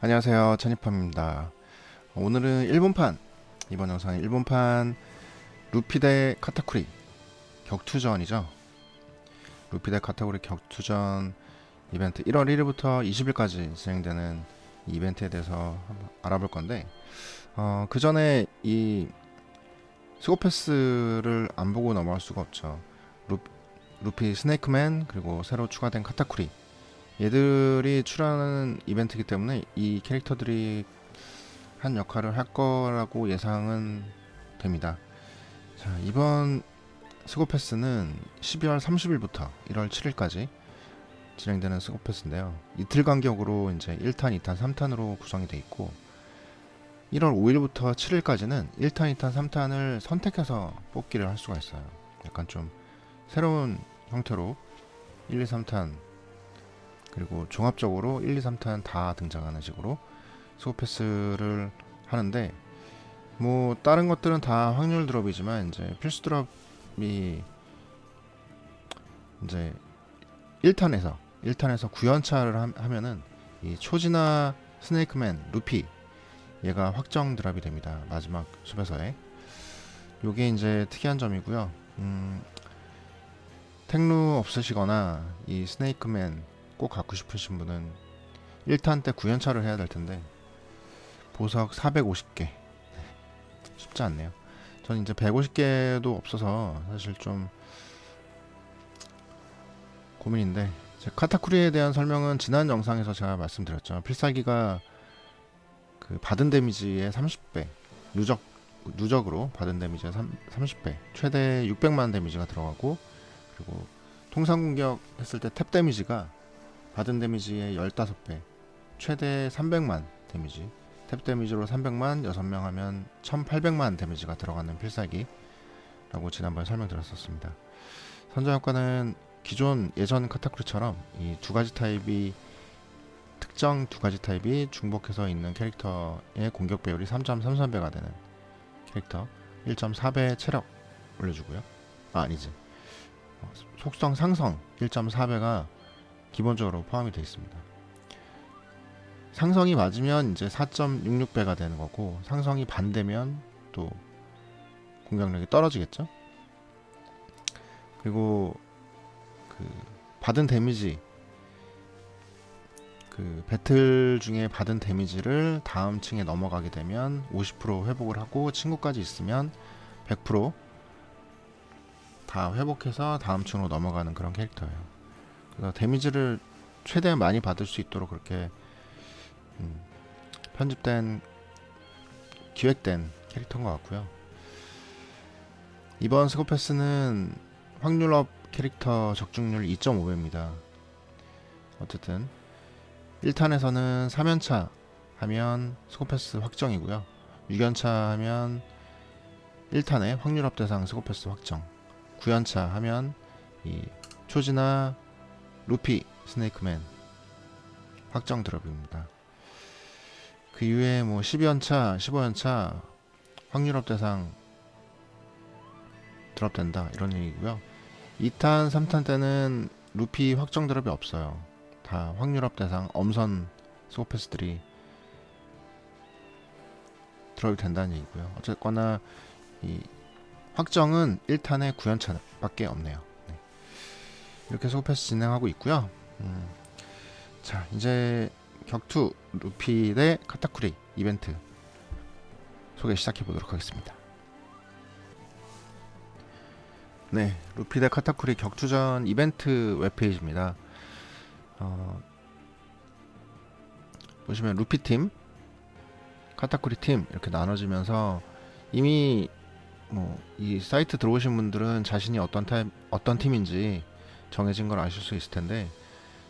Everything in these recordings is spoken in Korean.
안녕하세요. 찬이팜입니다. 오늘은 일본판. 이번 영상은 일본판 루피 대 카타쿠리 격투전이죠. 루피 대 카타쿠리 격투전 이벤트 1월 1일부터 20일까지 진행되는 이 이벤트에 대해서 알아볼 건데 어, 그 전에 이 스고패스를 안 보고 넘어갈 수가 없죠. 루, 루피 스네이크맨 그리고 새로 추가된 카타쿠리 얘들이 출연하는 이벤트이기 때문에 이 캐릭터들이 한 역할을 할 거라고 예상은 됩니다. 자, 이번 스고 패스는 12월 30일부터 1월 7일까지 진행되는 스고 패스인데요. 이틀 간격으로 이제 1탄, 2탄, 3탄으로 구성이 되어 있고 1월 5일부터 7일까지는 1탄, 2탄, 3탄을 선택해서 뽑기를 할 수가 있어요. 약간 좀 새로운 형태로 1, 2, 3탄 그리고 종합적으로 1, 2, 3탄 다 등장하는 식으로 수고패스를 하는데 뭐 다른 것들은 다 확률 드롭이지만 이제 필수 드롭이 이제 1탄에서 1탄에서 9연차를 하면은 이 초지나 스네이크맨 루피 얘가 확정 드랍이 됩니다. 마지막 숲에서의 요게 이제 특이한 점이고요. 음, 택루 없으시거나 이 스네이크맨 꼭 갖고 싶으신 분은 1탄 때 9연차를 해야 될 텐데 보석 450개 쉽지 않네요. 저는 이제 150개도 없어서 사실 좀 고민인데 제 카타쿠리에 대한 설명은 지난 영상에서 제가 말씀드렸죠. 필살기가 그 받은 데미지의 30배 누적 누적으로 받은 데미지의 30배 최대 600만 데미지가 들어가고 그리고 통상 공격 했을 때 탭 데미지가 받은 데미지의 15배 최대 300만 데미지 탭 데미지로 300만 6명 하면 1800만 데미지가 들어가는 필살기 라고 지난번에 설명드렸었습니다. 선자 효과는 기존 예전 카타쿠리처럼 이 두 가지 타입이 특정 두 가지 타입이 중복해서 있는 캐릭터의 공격 배율이 3.33배가 되는 캐릭터 1.4배 체력 올려주고요. 아 아니지. 어, 속성 상성 1.4배가 기본적으로 포함이 되어 있습니다. 상성이 맞으면 이제 4.66배가 되는 거고 상성이 반대면 또 공격력이 떨어지겠죠. 그리고 그 받은 데미지 그 배틀 중에 받은 데미지를 다음 층에 넘어가게 되면 50% 회복을 하고 친구까지 있으면 100%다 회복해서 다음 층으로 넘어가는 그런 캐릭터예요. 그래서 데미지를 최대한 많이 받을 수 있도록 그렇게 음, 편집된 기획된 캐릭터인 것 같고요. 이번 스코패스는 확률업 캐릭터 적중률 2.5배입니다. 어쨌든 1탄에서는 3연차 하면 스코패스 확정이고요. 6연차 하면 1탄에 확률업 대상 스코패스 확정 9연차 하면 이 초지나 루피, 스네이크맨 확정 드롭입니다. 그 이후에 뭐 12연차, 15연차 확률업 대상 드롭된다 이런 얘기고요. 2탄, 3탄 때는 루피 확정 드롭이 없어요. 다 확률업 대상 엄선 스코패스들이 드롭이 된다는 얘기고요. 어쨌거나 이 확정은 1탄에 9연차밖에 없네요. 이렇게 소패스 진행하고 있고요. 음, 자 이제 격투 루피 대 카타쿠리 이벤트 소개 시작해 보도록 하겠습니다. 네, 루피 대 카타쿠리 격투전 이벤트 웹페이지입니다. 어, 보시면 루피 팀, 카타쿠리 팀 이렇게 나눠지면서 이미 뭐 이 사이트 들어오신 분들은 자신이 어떤 타입, 어떤 팀인지 정해진 걸 아실 수 있을 텐데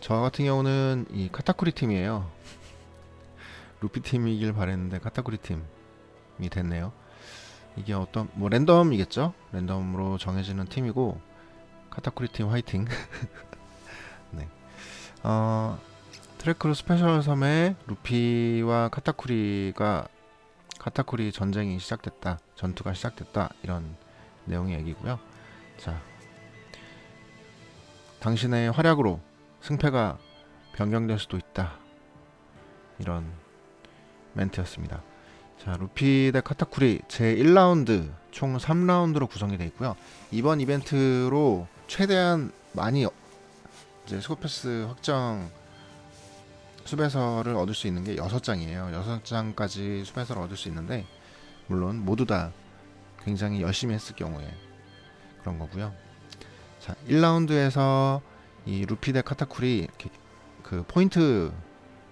저 같은 경우는 이 카타쿠리 팀이에요. 루피 팀이길 바랬는데 카타쿠리 팀이 됐네요. 이게 어떤 뭐 랜덤이겠죠? 랜덤으로 정해지는 팀이고 카타쿠리 팀 화이팅. 네. 어, 트래크로 스페셜 섬에 루피와 카타쿠리가 카타쿠리 전쟁이 시작됐다. 전투가 시작됐다. 이런 내용의 얘기고요. 자, 당신의 활약으로 승패가 변경될 수도 있다. 이런 멘트였습니다. 자, 루피 대 카타쿠리 제 1라운드 총 3라운드로 구성이 되어 있고요. 이번 이벤트로 최대한 많이 이제 스코패스 확정 수배서를 얻을 수 있는 게 6장이에요. 6장까지 수배서를 얻을 수 있는데 물론 모두 다 굉장히 열심히 했을 경우에 그런 거고요. 자, 1라운드에서 이 루피 대 카타쿠리 이렇게 그 포인트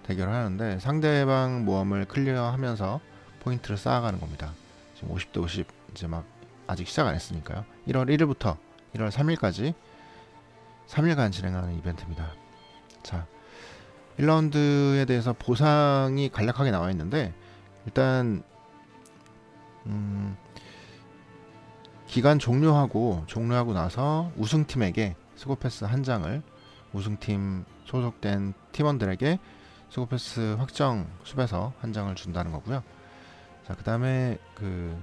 대결을 하는데 상대방 모험을 클리어하면서 포인트를 쌓아가는 겁니다. 지금 50대 50 이제 막 아직 시작 안 했으니까요. 1월 1일부터 1월 3일까지 3일간 진행하는 이벤트입니다. 자, 1라운드에 대해서 보상이 간략하게 나와 있는데 일단 음, 기간 종료하고 종료하고 나서 우승팀에게 스고패스 한 장을 우승팀 소속된 팀원들에게 스고패스 확정 수배서 한 장을 준다는 거고요. 자, 그다음에 그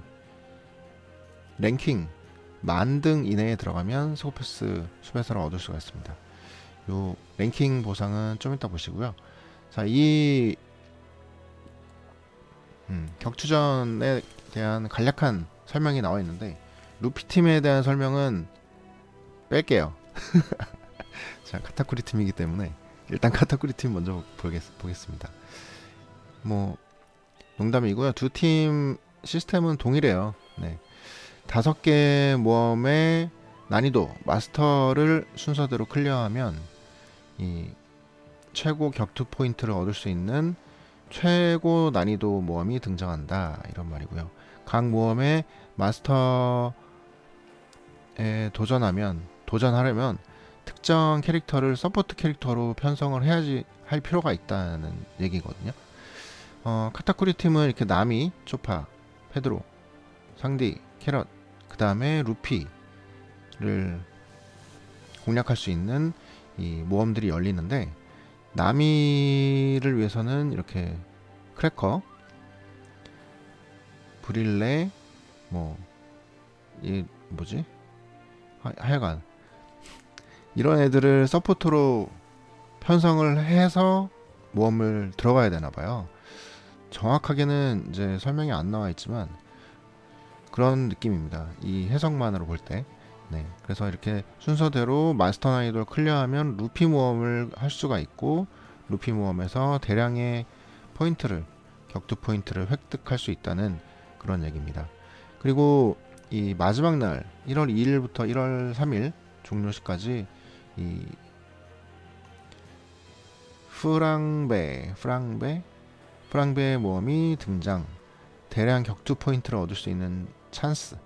랭킹 만 등 이내에 들어가면 스고패스 수배서를 얻을 수가 있습니다. 요 랭킹 보상은 좀 이따 보시고요. 자, 이 음, 격투전에 대한 간략한 설명이 나와 있는데 루피 팀에 대한 설명은 뺄게요. 자, 카타쿠리 팀이기 때문에 일단 카타쿠리 팀 먼저 보겠, 보겠습니다. 뭐 농담이고요. 두 팀 시스템은 동일해요. 네. 다섯 개 모험의 난이도 마스터를 순서대로 클리어하면 이 최고 격투 포인트를 얻을 수 있는 최고 난이도 모험이 등장한다 이런 말이고요. 각 모험의 마스터 에 도전하면 도전하려면 특정 캐릭터를 서포트 캐릭터로 편성을 해야지 할 필요가 있다는 얘기거든요. 어, 카타쿠리 팀은 이렇게 나미, 초파, 페드로, 상디, 캐럿, 그 다음에 루피를 공략할 수 있는 이 모험들이 열리는데 나미를 위해서는 이렇게 크래커, 브릴레, 뭐, 이 뭐지? 하, 하여간 이런 애들을 서포터로 편성을 해서 모험을 들어가야 되나 봐요. 정확하게는 이제 설명이 안 나와 있지만 그런 느낌입니다. 이 해석만으로 볼 때. 네. 그래서 이렇게 순서대로 마스터 난이도를 클리어하면 루피 모험을 할 수가 있고 루피 모험에서 대량의 포인트를 격투 포인트를 획득할 수 있다는 그런 얘기입니다. 그리고 이 마지막 날 1월 2일부터 1월 3일 종료시까지 이 프랑베 프랑베 프랑베 모험이 등장 대량 격투 포인트를 얻을 수 있는 찬스.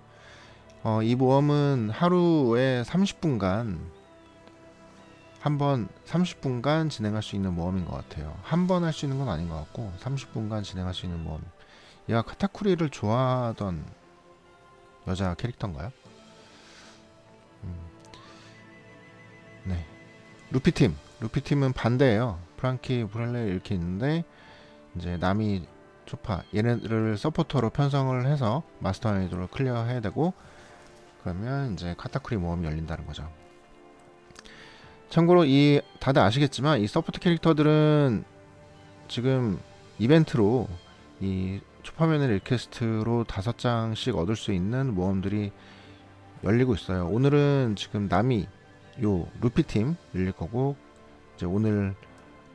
어, 이 모험은 하루에 30분간 한 번 30분간 진행할 수 있는 모험인 것 같아요. 한 번 할 수 있는 건 아닌 것 같고 30분간 진행할 수 있는 모험. 얘가 카타쿠리를 좋아하던 여자 캐릭터인가요? 음. 네 루피팀 루피팀은 반대예요 프랑키 브랄레 이렇게 있는데 이제 남이 초파 얘네들을 서포터로 편성을 해서 마스터 아이돌을 클리어해야 되고 그러면 이제 카타쿠리 모험이 열린다는 거죠. 참고로 이 다들 아시겠지만 이 서포트 캐릭터들은 지금 이벤트로 이 초파면의 리퀘스트로 다섯 장씩 얻을 수 있는 모험들이 열리고 있어요. 오늘은 지금 남이 요 루피 팀 열릴 거고 이제 오늘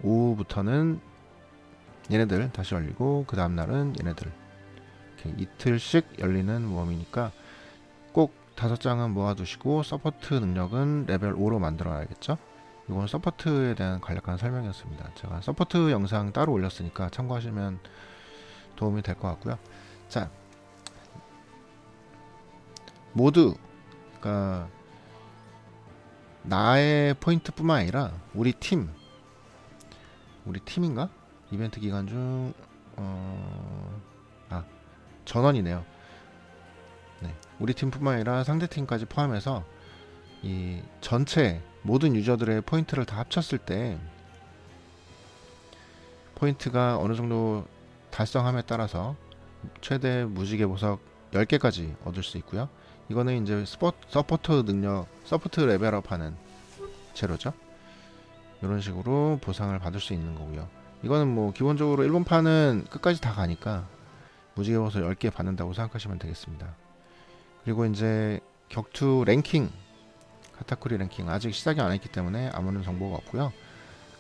오후부터는 얘네들 다시 열리고 그 다음 날은 얘네들 이렇게 이틀씩 열리는 모험이니까 꼭 다섯 장은 모아두시고 서포트 능력은 레벨 5로 만들어야겠죠 이건 서포트에 대한 간략한 설명이었습니다 제가 서포트 영상 따로 올렸으니까 참고하시면 도움이 될 것 같고요 자 모두 그러니까 나의 포인트뿐만 아니라 우리 팀 우리 팀인가? 이벤트 기간 중 어... 아 전원이네요. 네, 우리 팀뿐만 아니라 상대 팀까지 포함해서 이 전체 모든 유저들의 포인트를 다 합쳤을 때 포인트가 어느 정도 달성함에 따라서 최대 무지개 보석 10개까지 얻을 수 있고요. 이거는 이제 스포, 서포트 능력, 서포트 레벨업 하는 재료죠. 이런 식으로 보상을 받을 수 있는 거고요. 이거는 뭐 기본적으로 일본판은 끝까지 다 가니까 무지개 버섯 10개 받는다고 생각하시면 되겠습니다. 그리고 이제 격투 랭킹 카타쿠리 랭킹 아직 시작이 안 했기 때문에 아무런 정보가 없고요.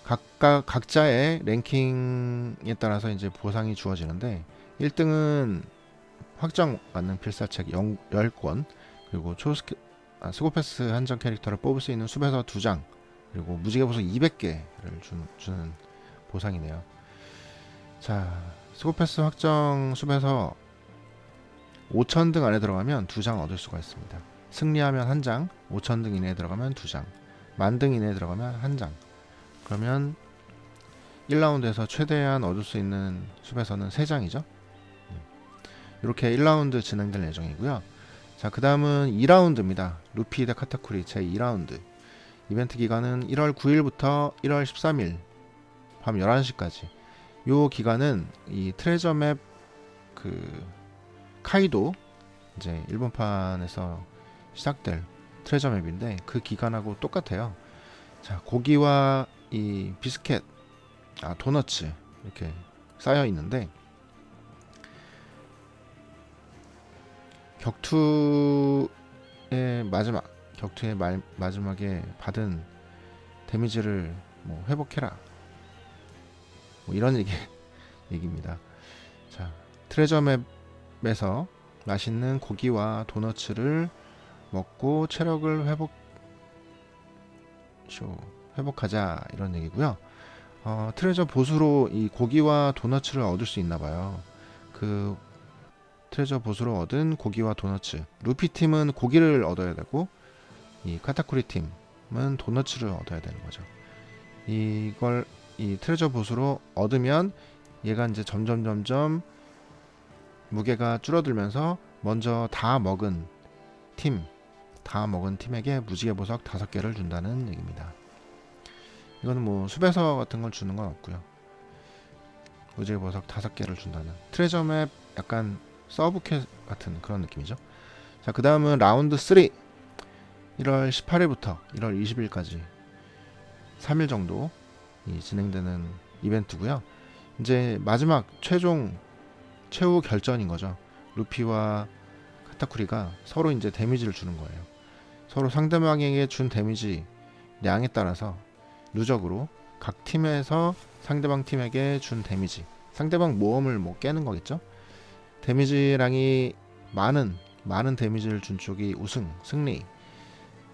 각각 각자의 랭킹에 따라서 이제 보상이 주어지는데 1등은 확정 맞는 필사책 10권 그리고 초스키 아, 스고패스 한정 캐릭터를 뽑을 수 있는 숲에서 2장 그리고 무지개 보석 200개를 주, 주는 보상이네요. 자 스고패스 확정 숲에서 5천등 안에 들어가면 2장 얻을 수가 있습니다. 승리하면 1장, 5천등 이내에 들어가면 2장, 만등 이내에 들어가면 1장. 그러면 1라운드에서 최대한 얻을 수 있는 숲에서는 3장이죠. 이렇게 1라운드 진행될 예정이고요. 자, 그 다음은 2라운드입니다. 루피 대 카타쿠리 제 2라운드. 이벤트 기간은 1월 9일부터 1월 13일 밤 11시까지. 요 기간은 이 트레저 맵 그 카이도 이제 일본판에서 시작될 트레저 맵인데 그 기간하고 똑같아요. 자, 고기와 이 비스켓, 아 도너츠 이렇게 쌓여 있는데 격투의 마지막 격투의 말, 마지막에 받은 데미지를 뭐 회복해라 뭐 이런 얘기 얘기입니다. 자 트레저 맵에서 맛있는 고기와 도너츠를 먹고 체력을 회복 쇼 회복하자 이런 얘기고요. 어, 트레저 보수로 이 고기와 도너츠를 얻을 수 있나 봐요. 그 트레저 보수로 얻은 고기와 도너츠. 루피 팀은 고기를 얻어야 되고 이 카타쿠리 팀은 도너츠를 얻어야 되는 거죠. 이걸 이 트레저 보수로 얻으면 얘가 이제 점점 점점 무게가 줄어들면서 먼저 다 먹은 팀, 다 먹은 팀에게 무지개 보석 다섯 개를 준다는 얘기입니다. 이거는 뭐 수배서 같은 걸 주는 건 없고요. 무지개 보석 다섯 개를 준다는 트레저 맵 약간 서브캐 같은 그런 느낌이죠. 자, 그 다음은 라운드 3. 1월 18일부터 1월 20일까지 3일 정도 진행되는 이벤트고요. 이제 마지막 최종 최후 결전인 거죠. 루피와 카타쿠리가 서로 이제 데미지를 주는 거예요. 서로 상대방에게 준 데미지 량에 따라서 누적으로 각 팀에서 상대방 팀에게 준 데미지 상대방 모험을 뭐 깨는 거겠죠. 데미지량이 많은 많은 데미지를 준 쪽이 우승 승리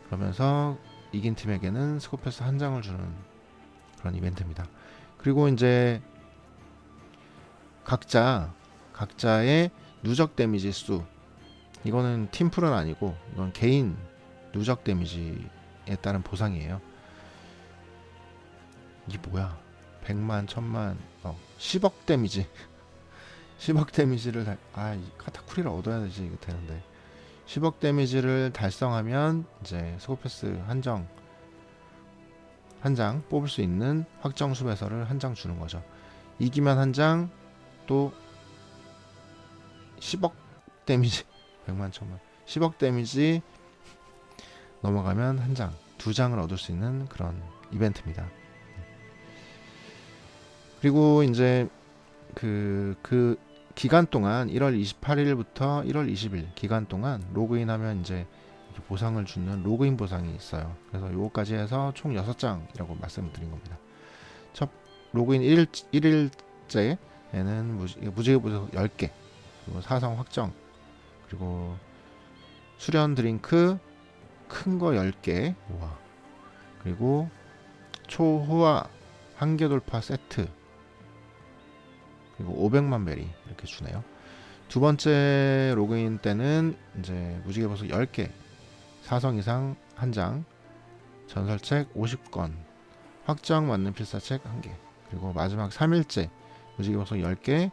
그러면서 이긴 팀에게는 스코패스 한 장을 주는 그런 이벤트입니다. 그리고 이제 각자 각자의 누적 데미지 수 이거는 팀풀은 아니고 이건 개인 누적 데미지에 따른 보상이에요. 이게 뭐야? 100만, 1000만, 어, 10억 데미지. 10억 데미지를 달, 아, 이 카타쿠리를 얻어야 되지 이게 되는데. 10억 데미지를 달성하면 이제 스코패스 한정 한 장 뽑을 수 있는 확정 수배서를 한 장 주는 거죠. 이기면 한 장, 또 10억 데미지 100만 천만 10억 데미지 넘어가면 한 장, 두 장을 얻을 수 있는 그런 이벤트입니다. 그리고 이제 그, 그 기간 동안 1월 28일부터 1월 20일 기간 동안 로그인하면 이제 보상을 주는 로그인 보상이 있어요. 그래서 요거까지 해서 총 6장이라고 말씀을 드린 겁니다. 첫 로그인 1일, 1일째에는 무지개 보석 10개, 그리고 사성 확정, 그리고 수련 드링크 큰 거 10개, 와. 그리고 초호화 한개 돌파 세트 그리고 500만 베리 이렇게 주네요. 두 번째 로그인 때는 이제 무지개 보석 10개, 사성 이상 한 장, 전설책 50권, 확정 맞는 필사책 1개, 그리고 마지막 3일째 무지개 보석 10개,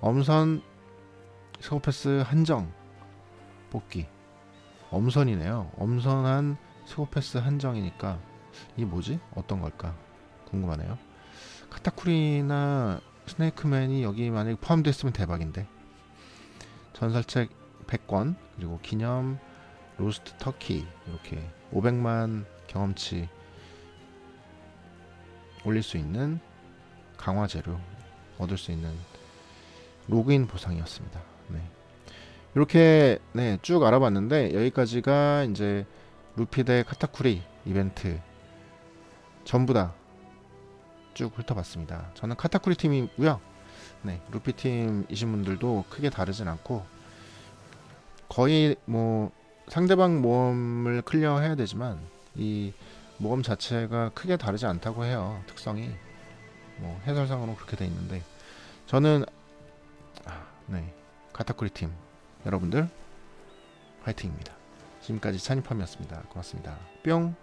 엄선 스코패스 한정 뽑기. 엄선이네요. 엄선한 스코패스 한정이니까 이게 뭐지? 어떤 걸까? 궁금하네요. 카타쿠리나 스네이크맨이 여기 만약에 포함됐으면 대박인데 전설책 100권 그리고 기념 로스트 터키 이렇게 500만 경험치 올릴 수 있는 강화제로 얻을 수 있는 로그인 보상이었습니다. 네. 이렇게 네, 쭉 알아봤는데 여기까지가 이제 루피 대 카타쿠리 이벤트 전부 다 쭉 훑어봤습니다. 저는 카타쿠리 팀이고요. 네, 루피 팀이신 분들도 크게 다르진 않고 거의 뭐 상대방 모험을 클리어 해야 되지만 이 모험 자체가 크게 다르지 않다고 해요. 특성이 뭐 해설상으로 그렇게 돼 있는데 저는 아, 네 카타쿠리 팀 여러분들 화이팅입니다. 지금까지 찬이팜이었습니다. 고맙습니다. 뿅.